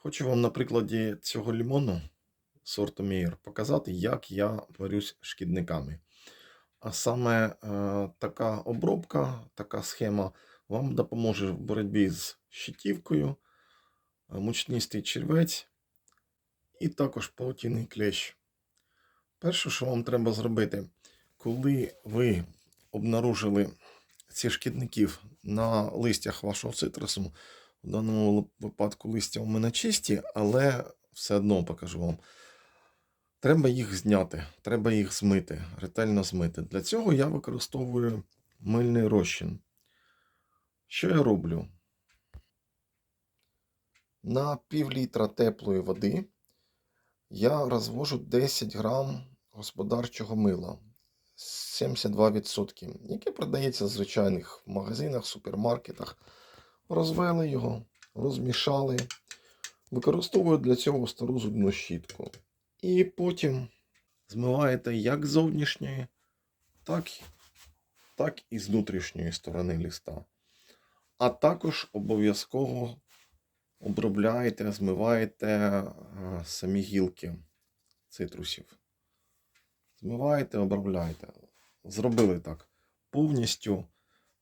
Хочу вам на прикладі цього лімону сорту Мейер показати, як я борюсь шкідниками. А саме е, така обробка, така схема вам допоможе в боротьбі з щитівкою, е, мучнистий червець і також паутінний клещ. Перше, що вам треба зробити, коли ви обнаружили цих шкідників на листях вашого цитрусу, в даному випадку листя у мене чисті, але все одно покажу вам. Треба їх зняти, треба їх змити, ретельно змити. Для цього я використовую мильний розчин. Що я роблю? На пів літра теплої води я розвожу 10 грам господарчого мила 72%, яке продається в звичайних магазинах, супермаркетах. Розвели його, розмішали. Використовую для цього стару зубну щітку. І потім змиваєте як з зовнішньої, так, так і з внутрішньої сторони листа. А також обов'язково обробляєте, змиваєте е, самі гілки цитрусів. Змиваєте, обробляєте. Зробили так. Повністю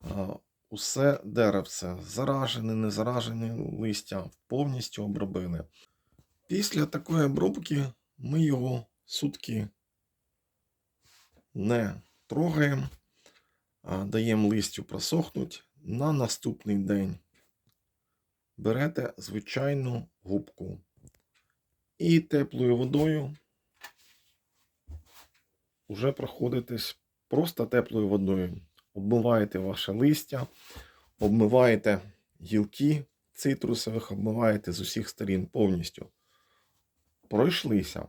е, усе деревце, заражене, не заражене листя, повністю обробили. Після такої обробки ми його сутки не трогаємо, а даємо листю просохнути. На наступний день берете звичайну губку і теплою водою вже проходитесь просто теплою водою. Обмиваєте ваше листя, обмиваєте гілки цитрусових, обмиваєте з усіх сторін повністю. Пройшлися.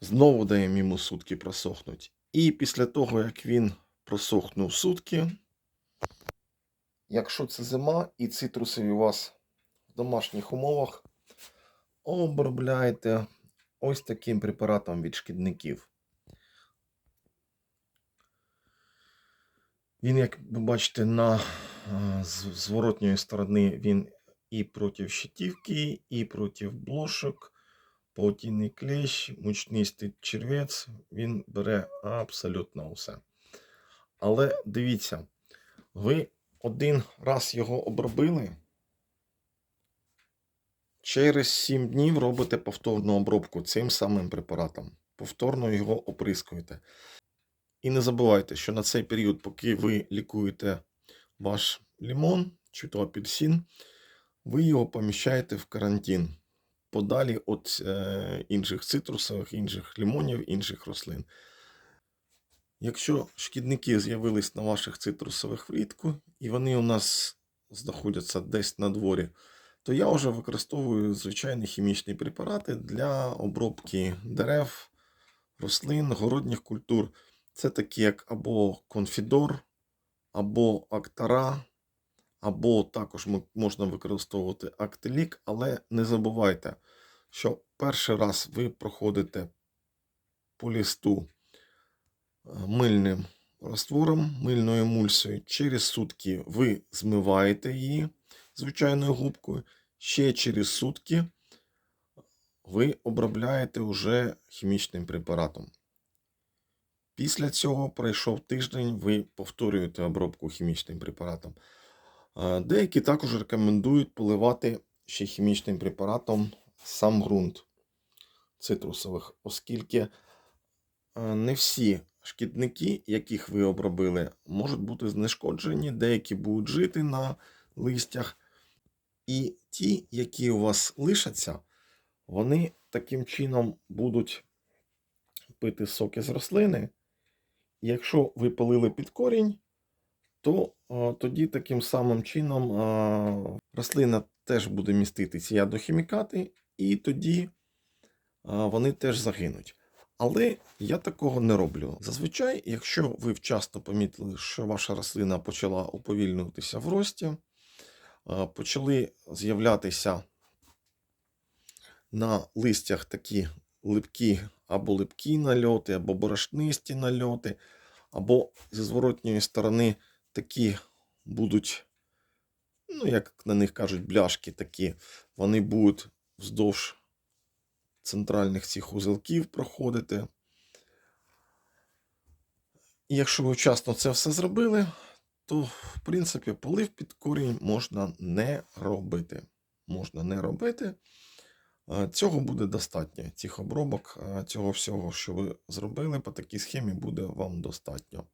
Знову даємо йому сутки просохнути. І після того, як він просохнув сутки, якщо це зима і цитрусові у вас в домашніх умовах, обробляйте ось таким препаратом від шкідників. Він, як ви бачите, на е, зворотньої сторони він і проти щитівки, і проти блошок, паутінний клещ, мучнистий червець, він бере абсолютно все. Але дивіться, ви один раз його обробили, через 7 днів робите повторну обробку цим самим препаратом. Повторно його оприскуєте. І не забувайте, що на цей період, поки ви лікуєте ваш лімон чи то апельсин, ви його поміщаєте в карантин подалі від е, інших цитрусових, інших лімонів, інших рослин. Якщо шкідники з'явились на ваших цитрусових влітку, і вони у нас знаходяться десь на дворі, то я вже використовую звичайні хімічні препарати для обробки дерев, рослин, городніх культур. Це такі, як або конфідор, або актара, або також можна використовувати актилік, але не забувайте, що перший раз ви проходите по лісту е, мильним раствором, мильною емульсією. Через сутки ви змиваєте її звичайною губкою. Ще через сутки ви обробляєте вже хімічним препаратом. Після цього пройшов тиждень, ви повторюєте обробку хімічним препаратом. Деякі також рекомендують поливати ще хімічним препаратом сам ґрунт цитрусових, оскільки е, не всі шкідники, яких ви обробили, можуть бути знешкоджені, деякі будуть жити на листях. І ті, які у вас лишаться, вони таким чином будуть пити соки з рослини. Якщо ви полили під корінь, то а, тоді таким самим чином а, рослина теж буде містити ці ядохімікати, і тоді а, вони теж загинуть. Але я такого не роблю. Зазвичай, якщо ви вчасно помітили, що ваша рослина почала уповільнюватися в рості, почали з'являтися на листях такі липкі або липкі нальоти, або борошнисті нальоти, або зі зворотньої сторони такі будуть ну, як на них кажуть, бляшки такі, вони будуть вздовж центральних цих узелків проходити. І якщо ви вчасно це все зробили, то, в принципі, полив під корінь можна не робити. Можна не робити. Е, Цього буде достатньо. Цих обробок, е, цього всього, що ви зробили по такій схемі, буде вам достатньо.